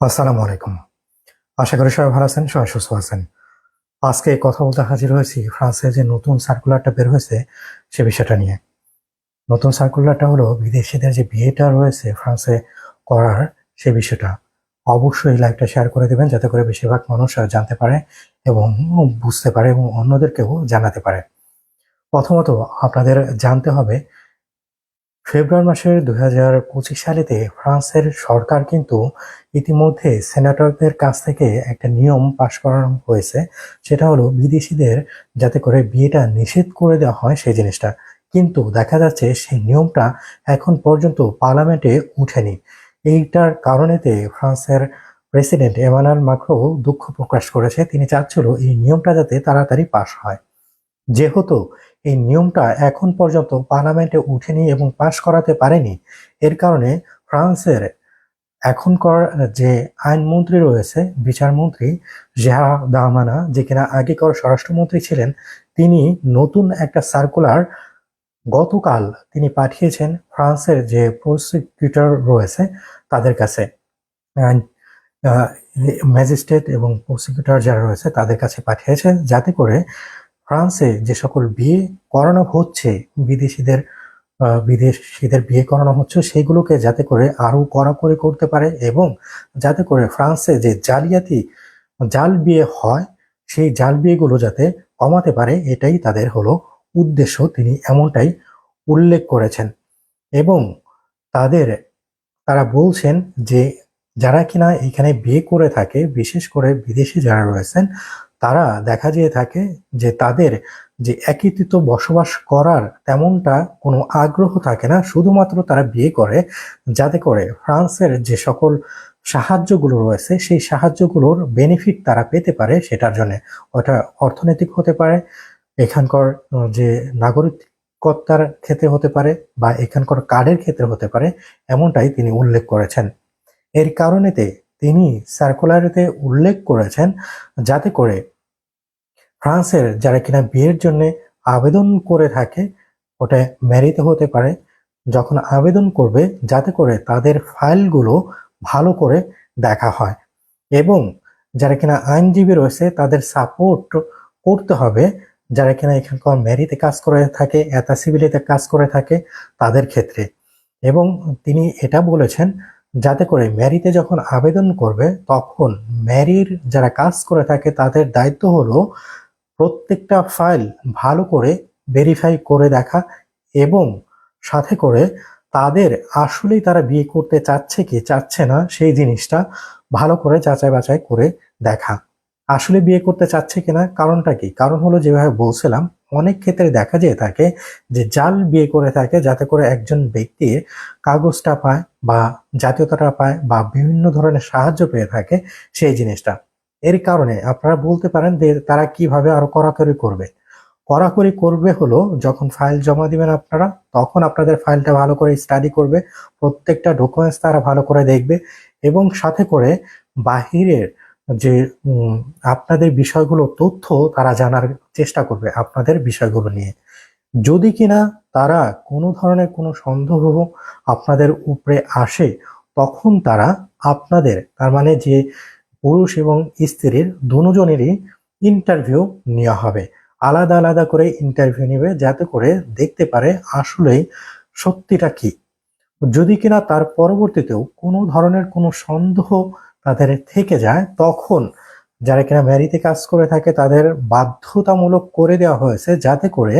আসসালামু আলাইকুম। আশা করি সবাই ভালো আছেন, সবাই সুস্থ আছেন। আজকে কথা বলতে হাজির হয়েছি ফ্রান্সের যে নতুন সার্কুলারটা বের হয়েছে সে বিষয়টা নিয়ে। নতুন সার্কুলারটা হলো বিদেশিদের যে বিয়েটা রয়েছে ফ্রান্সে করার সে বিষয়টা। অবশ্যই লাইভটা শেয়ার করে দেবেন যাতে করে বেশিরভাগ মানুষ জানতে পারে এবং বুঝতে পারে এবং অন্যদেরকেও জানাতে পারে। প্রথমত আপনাদের জানতে হবে ফেব্রুয়ারি মাসের দুই হাজার পঁচিশ সালেতে ফ্রান্সের সরকার কিন্তু ইতিমধ্যে সেনেটরদের কাছ থেকে একটা নিয়ম পাশ করানো হয়েছে। সেটা হলো বিদেশিদের যাতে করে বিয়েটা নিষেধ করে দেওয়া হয় সেই জিনিসটা। কিন্তু দেখা যাচ্ছে সেই নিয়মটা এখন পর্যন্ত পার্লামেন্টে উঠেনি। এইটার কারণেতে ফ্রান্সের প্রেসিডেন্ট এমানুয়েল মাক্রো দুঃখ প্রকাশ করেছে। তিনি চাচ্ছিল এই নিয়মটা যাতে তাড়াতাড়ি পাশ হয়। যেহেতু এই নিয়মটা এখন পর্যন্ত পার্লামেন্টে উঠেনি এবং পাশ করাতে পারেনি, এর কারণে ফ্রান্সের এখনকার যে আইনমন্ত্রী রয়েছে, বিচারমন্ত্রী জেহা দামানা যে কিনা আগেকার স্বরাষ্ট্রমন্ত্রী ছিলেন, তিনি নতুন একটা সার্কুলার গতকাল তিনি পাঠিয়েছেন ফ্রান্সের যে প্রসিকিউটর রয়েছে তাদের কাছে। ম্যাজিস্ট্রেট এবং প্রসিকিউটর যারা রয়েছে তাদের কাছে পাঠিয়েছেন যাতে করে ফ্রান্সে যে সকল বিয়ে করানো হচ্ছে, বিদেশিদের বিদেশিদের বিয়ে করানো হচ্ছে, সেগুলোকে যাতে করে আরও কড়াকড়ি করতে পারে এবং যাতে করে ফ্রান্সে যে জালিয়াতি, জাল বিয়ে হয়, সেই জাল বিয়েগুলো যাতে কমাতে পারে, এটাই তাদের হলো উদ্দেশ্য, তিনি এমনটাই উল্লেখ করেছেন। এবং তাদের, তারা বলছেন যে, যারা কিনা এখানে বিয়ে করে থাকে, বিশেষ করে বিদেশি যারা রয়েছেন তারা দেখা যেয়ে থাকে যে তাদের যে একত্রিত বসবাস করার তেমনটা কোনো আগ্রহ থাকে না। শুধুমাত্র তারা বিয়ে করে, যাতে করে ফ্রান্সের যে সকল সাহায্যগুলো রয়েছে, সেই সাহায্যগুলোর বেনিফিট তারা পেতে পারে সেটার জন্য। ওটা অর্থনৈতিক হতে পারে, এখানকার যে নাগরিকত্বার ক্ষেত্রে হতে পারে বা এখানকার কার্ডের ক্ষেত্রে হতে পারে, এমনটাই তিনি উল্লেখ করেছেন। এর কারণেতে তিনি সার্কুলারিতে উল্লেখ করেছেন যাতে করে ফ্রান্সের যারা কিনা বিয়ের জন্য আবেদন করে থাকে, ওটা ম্যারিতে হতে পারে। যখন আবেদন করবে, যাতে করে তাদের ফাইলগুলো ভালো করে দেখা হয়। এবং যারা কিনা আইনজীবী রয়েছে, তাদের সাপোর্ট করতে হবে। যারা কিনা এখানকার ম্যারিতে কাজ করে থাকে, এতা সিভিলিতে কাজ করে থাকে, তাদের ক্ষেত্রে। এবং তিনি এটা বলেছেন যাতে করে ম্যারিতে যখন আবেদন করবে, তখন ম্যারির যারা কাজ করে থাকে, তাদের দায়িত্ব হলো প্রত্যেকটা ফাইল ভালো করে ভেরিফাই করে দেখা এবং সাথে করে তাদের আসলেই তারা বিয়ে করতে চাচ্ছে কি চাচ্ছে না, সেই জিনিসটা ভালো করে যাচাই বাছাই করে দেখা। আসলে বিয়ে করতে চাচ্ছে কিনা, কারণটা কি? কারণ হলো যেভাবে বলছিলাম অনেক ক্ষেত্রে দেখা যেয়ে থাকে যে জাল বিয়ে করে থাকে যাতে করে একজন ব্যক্তির কাগজটা পায় বা জাতীয়তাটা পায় বা বিভিন্ন ধরনের সাহায্য পেয়ে থাকে সেই জিনিসটা। এর কারণে আপনারা বলতে পারেন যে তারা কীভাবে আরও কড়াকড়ি করবে। কড়াকড়ি করবে হলো যখন ফাইল জমা দিবেন আপনারা, তখন আপনাদের ফাইলটা ভালো করে স্টাডি করবে, প্রত্যেকটা ডকুমেন্টস তারা ভালো করে দেখবে এবং সাথে করে বাহিরের যে আপনাদের বিষয়গুলো তথ্য তারা জানার চেষ্টা করবে আপনাদের বিষয়গুলো নিয়ে। যদি কিনা তারা কোনো ধরনের কোনো সন্দেহ আপনাদের উপরে আসে, তখন তারা আপনাদের, তার মানে যে পুরুষ এবং স্ত্রীর দুজনেরই ইন্টারভিউ নেওয়া হবে। আলাদা আলাদা করে ইন্টারভিউ নেবে যাতে করে দেখতে পারে আসলেই সত্যিটা কি। যদি কিনা তার পরবর্তীতেও কোনো ধরনের কোনো সন্দেহ তাদের থেকে যায়, তখন যারা কিনা ভ্যারিতে কাজ করে থাকে, তাদের বাধ্যতামূলক করে দেওয়া হয়েছে যাতে করে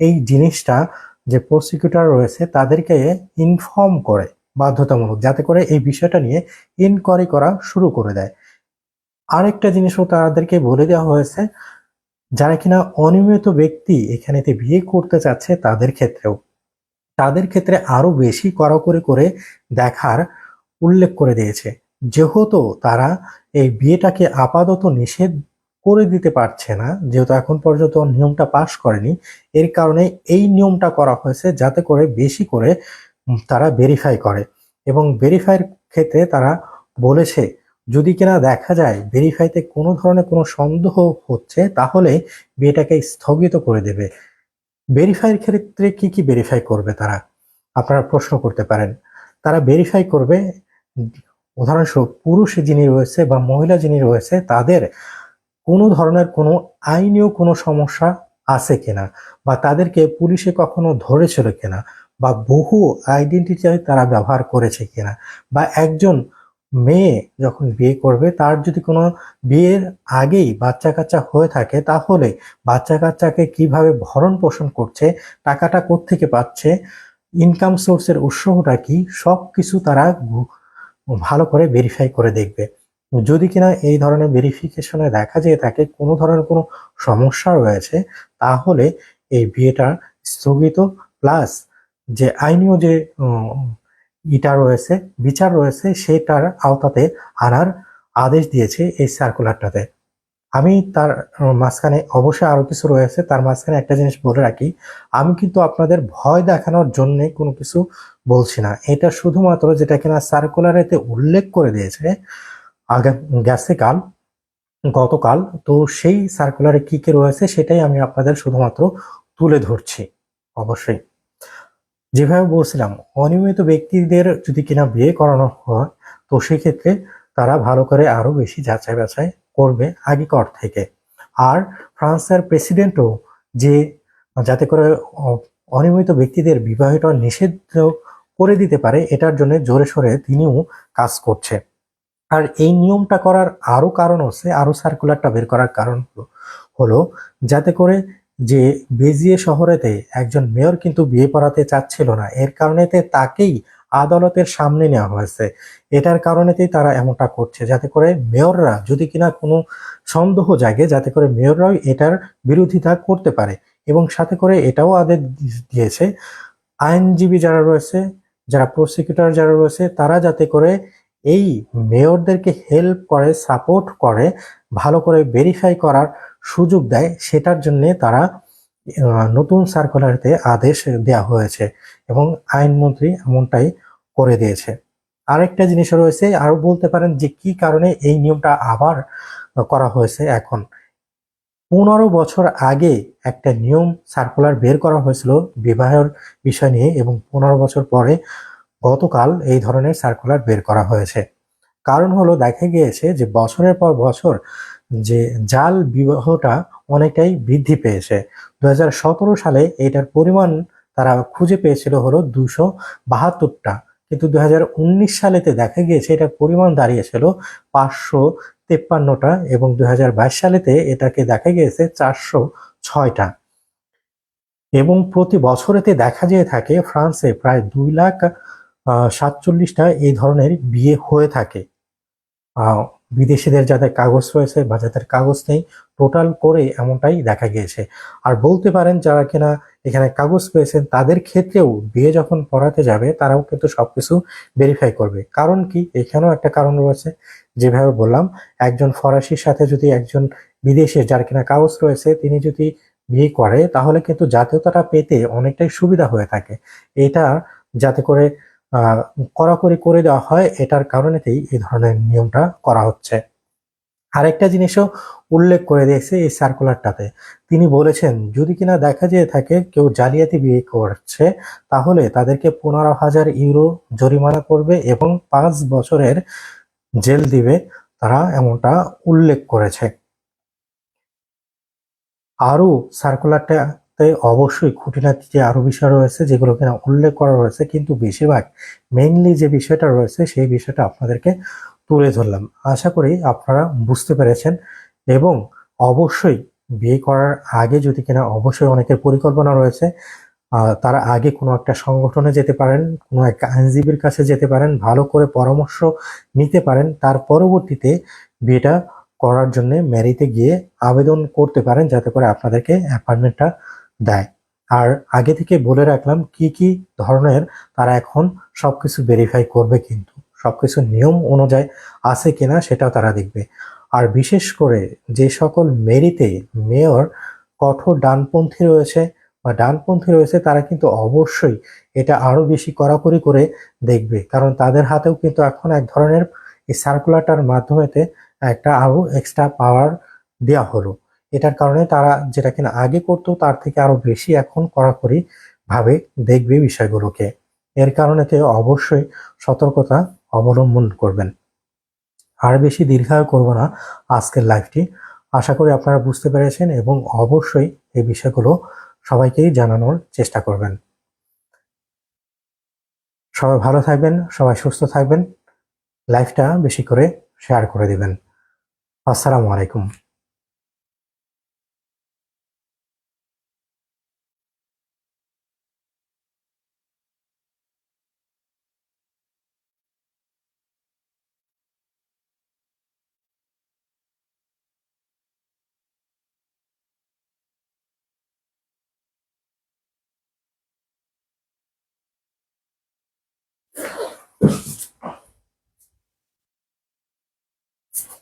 এই জিনিসটা যে প্রসিকিউটর রয়েছে, তাদেরকে ইনফর্ম করে বাধ্যতামূলক, যাতে করে এই বিষয়টা নিয়ে ইনকোয়ারি করা শুরু করে দেয়। আরেকটা জিনিসও তাদেরকে বলে দেওয়া হয়েছে, যারা কিনা অনিয়মিত ব্যক্তি এখানেতে বিয়ে করতে চাচ্ছে, তাদের ক্ষেত্রেও। তাদের ক্ষেত্রে আরও বেশি কড়াকড়ি করে দেখার উল্লেখ করে দিয়েছে। যেহেতু তারা এই বিয়েটাকে আপাতত নিষেধ করে দিতে পারছে না, যেহেতু এখন পর্যন্ত নিয়মটা পাশ করেনি, এর কারণে এই নিয়মটা করা হয়েছে যাতে করে বেশি করে তারা ভেরিফাই করে। এবং ভেরিফাইয়ের ক্ষেত্রে তারা বলেছে, যদি কিনা দেখা যায় ভেরিফাইতে কোনো ধরনের কোনো সন্দেহ হচ্ছে, তাহলে বিয়েটাকে স্থগিত করে দেবে। ভেরিফাইয়ের ক্ষেত্রে কি কি ভেরিফাই করবে তারা? আপনারা প্রশ্ন করতে পারেন। তারা ভেরিফাই করবে উদাহরণস্বরূপ পুরুষ যিনি রয়েছে বা মহিলা যিনি রয়েছে, তাদের কোনো ধরনের কোনো আইনীয় কোনো সমস্যা আছে কিনা বা তাদেরকে পুলিশে কখনো ধরেছিল কিনা বা বহু আইডেন্টিটি তারা ব্যবহার করেছে কিনা বা একজন মেয়ে যখন বিয়ে করবে, তার যদি কোনো বিয়ের আগেই বাচ্চা কাচ্চা হয়ে থাকে, তাহলে বাচ্চা কাচ্চাকে কীভাবে ভরণ পোষণ করছে, টাকাটা কোত্থেকে পাচ্ছে ইনকাম সোর্সের উৎসটা কি সব কিছু তারা ভালো করে ভেরিফাই করে দেখবে। যদি কিনা এই ধরনের ভেরিফিকেশনে দেখা যায় থাকে কোনো ধরনের কোনো সমস্যা রয়েছে, তাহলে এই বিয়েটা স্থগিত প্লাস যে আইনীয় যে ইটা রয়েছে, বিচার রয়েছে, সেটার আওতাতে আনার আদেশ দিয়েছে এই সার্কুলারটাতে আমি তার মাঝখানে অবশ্যই আরও কিছু রয়েছে, তার মাঝখানে একটা জিনিস বলে রাখি, আমি কিন্তু আপনাদের ভয় দেখানোর জন্য কোনো কিছু বলছি না। এটা শুধুমাত্র যেটা কিনা সার্কুলারেতে উল্লেখ করে দিয়েছে, আগে গেছে কাল, গতকাল, তো সেই সার্কুলারে কি কি রয়েছে সেটাই আমি আপনাদের শুধুমাত্র তুলে ধরছি, অবশ্যই। যেভাবে বলছিলাম, অনিয়মিত ব্যক্তিদের যদি কিনা বিয়ে করানো হয়, তো সেক্ষেত্রে তারা ভালো করে আরও বেশি যাচাই বাছাই করবে আগেকর থেকে। আর ফ্রান্সের প্রেসিডেন্টও যে, যাতে করে অনিয়মিত ব্যক্তিদের বিবাহটা নিষিদ্ধ করে দিতে পারে, এটার জন্য জোরে সোরে তিনিও কাজ করছে। আর এই নিয়মটা করার আরও কারণ হচ্ছে, আরও সার্কুলারটা বের করার কারণ হলো, যাতে করে যে বেজিয়ে শহরেতে একজন মেয়র কিন্তু বিয়ে পড়াতে চাচ্ছিল না, এর কারণেতে তাকেই আদালতের সামনে নেওয়া হয়েছে। এটার কারণেতেই তারা এমনটা করছে, যাতে করে মেয়ররা যদি কিনা কোনো সন্দেহ জাগে, যাতে করে মেয়ররাও এটার বিরোধিতা করতে পারে এবং সাথে করে এটাও আদেশ দিয়েছে। আইনজীবী যারা রয়েছে, যারা প্রসিকিউটর যারা রয়েছে, তারা যাতে করে এই মেয়রদেরকে হেল্প করে সাপোর্ট করে, ভালো করে ভেরিফাই করার সুযোগ দেয়, সেটার জন্যে তারা নতুন সার্কুলারতে আদেশ দেওয়া হয়েছে এবং আইনমন্ত্রী এমনটাই করে দিয়েছে। আরেকটা জিনিস রয়েছে আরও বলতে পারেন যে কি কারণে এই নিয়মটা আবার করা হয়েছে এখন। পনেরো বছর আগে একটা নিয়ম সার্কুলার বের করা হয়েছিল বিবাহের বিষয় নিয়ে এবং পনেরো বছর পরে গতকাল এই ধরনের সার্কুলার বের করা হয়েছে। কারণ হলো দেখা গিয়েছে যে বছরের পর বছর যে জাল বিবাহটা অনেকটাই বৃদ্ধি পেয়েছে। দুই হাজার সতেরো সালে এটার পরিমাণ তারা খুঁজে পেয়েছিল হলো দুশো বাহাত্তরটা। কিন্তু দু হাজার উনিশ সালেতে দেখা গিয়েছে এটার পরিমাণ দাঁড়িয়েছিল পাঁচশো তেপ্পান্নটা এবং দুই হাজার বাইশ সালেতে এটাকে দেখা গিয়েছে চারশো ছয়টা। এবং প্রতি বছরেতে দেখা যেয়ে থাকে, ফ্রান্সে প্রায় দুই লাখ সাতচল্লিশটা এই ধরনের বিয়ে হয়ে থাকে। বিদেশিদের যাদের কাগজ রয়েছে বা যাদের কাগজ নেই টোটাল করে এমনটাই দেখা গিয়েছে। আর বলতে পারেন, যারা কিনা এখানে কাগজ পেয়েছেন, তাদের ক্ষেত্রেও বিয়ে যখন পড়াতে যাবে, তারাও কিন্তু সবকিছু ভেরিফাই করবে। কারণ কি? এখানেও একটা কারণ রয়েছে। যেভাবে বললাম, একজন ফরাসির সাথে যদি একজন বিদেশে যার কিনা কাগজ রয়েছে, তিনি যদি বিয়ে করে, তাহলে কিন্তু জাতীয়তাটা পেতে অনেকটাই সুবিধা হয়ে থাকে। এটা যাতে করে কড়াকড়ি করে দেওয়া হয়, এটার কারণেতেই এই ধরনের নিয়মটা করা হচ্ছে। আরেকটা জিনিসও উল্লেখ করে দিয়েছে এই সার্কুলারটাতে তিনি বলেছেন, যদি কিনা দেখা যেয়ে থাকে কেউ জালিয়াতি বিয়ে করছে, তাহলে তাদেরকে পনেরো হাজার ইউরো জরিমানা করবে এবং পাঁচ বছরের জেল দিবে, তারা এমনটা উল্লেখ করেছে। আরও সার্কুলারটাতে অবশ্যই খুঁটিনাটি যে আরও বিষয় রয়েছে যেগুলো কিনা উল্লেখ করা রয়েছে, কিন্তু বেশিরভাগ মেইনলি যে বিষয়টা রয়েছে, সেই বিষয়টা আপনাদেরকে তুলে ধরলাম। আশা করি আপনারা বুঝতে পেরেছেন এবং অবশ্যই বিয়ে করার আগে যদি কিনা অবশ্যই অনেকের পরিকল্পনা রয়েছে তারা আগে কোনো একটা সংগঠনে যেতে পারেন, কোনো একটা আইনজীবীর কাছে যেতে পারেন, ভালো করে পরামর্শ নিতে পারেন, তার পরবর্তীতে বিয়েটা করার জন্য ম্যারিতে গিয়ে আবেদন করতে পারেন, যাতে করে আপনাদেরকে অ্যাপয়েন্টমেন্টটা দেয়। আর আগে থেকে বলে রাখলাম কি কি ধরনের তারা এখন সব কিছু ভেরিফাই করবে কিন্তু সব কিছু নিয়ম অনুযায়ী আছে কিনা সেটাও তারা দেখবে। আর বিশেষ করে যে সকল মেরিতে মেয়র কঠোর ডানপন্থী রয়েছে বা ডানপন্থী রয়েছে, তারা কিন্তু অবশ্যই এটা আরও বেশি কড়াকড়ি করে দেখবে। কারণ তাদের হাতেও কিন্তু এখন এক ধরনের এই সার্কুলারটার মাধ্যমেতে একটা আরও এক্সট্রা পাওয়ার দেওয়া হলো। এটার কারণে তারা যেটা কিনা আগে করতো, তার থেকে আরও বেশি এখন কড়াকড়ি ভাবে দেখবে বিষয়গুলোকে। এর কারণেতে অবশ্যই সতর্কতা অবলম্বন করবেন। আর বেশি দীর্ঘায়ু করব না আজকের লাইভটি। আশা করি আপনারা বুঝতে পেরেছেন এবং অবশ্যই এই বিষয়গুলো সবাইকেই জানানোর চেষ্টা করবেন। সবাই ভালো থাকবেন, সবাই সুস্থ থাকবেন। লাইভটা বেশি করে শেয়ার করে দিবেন। আসসালামু আলাইকুম।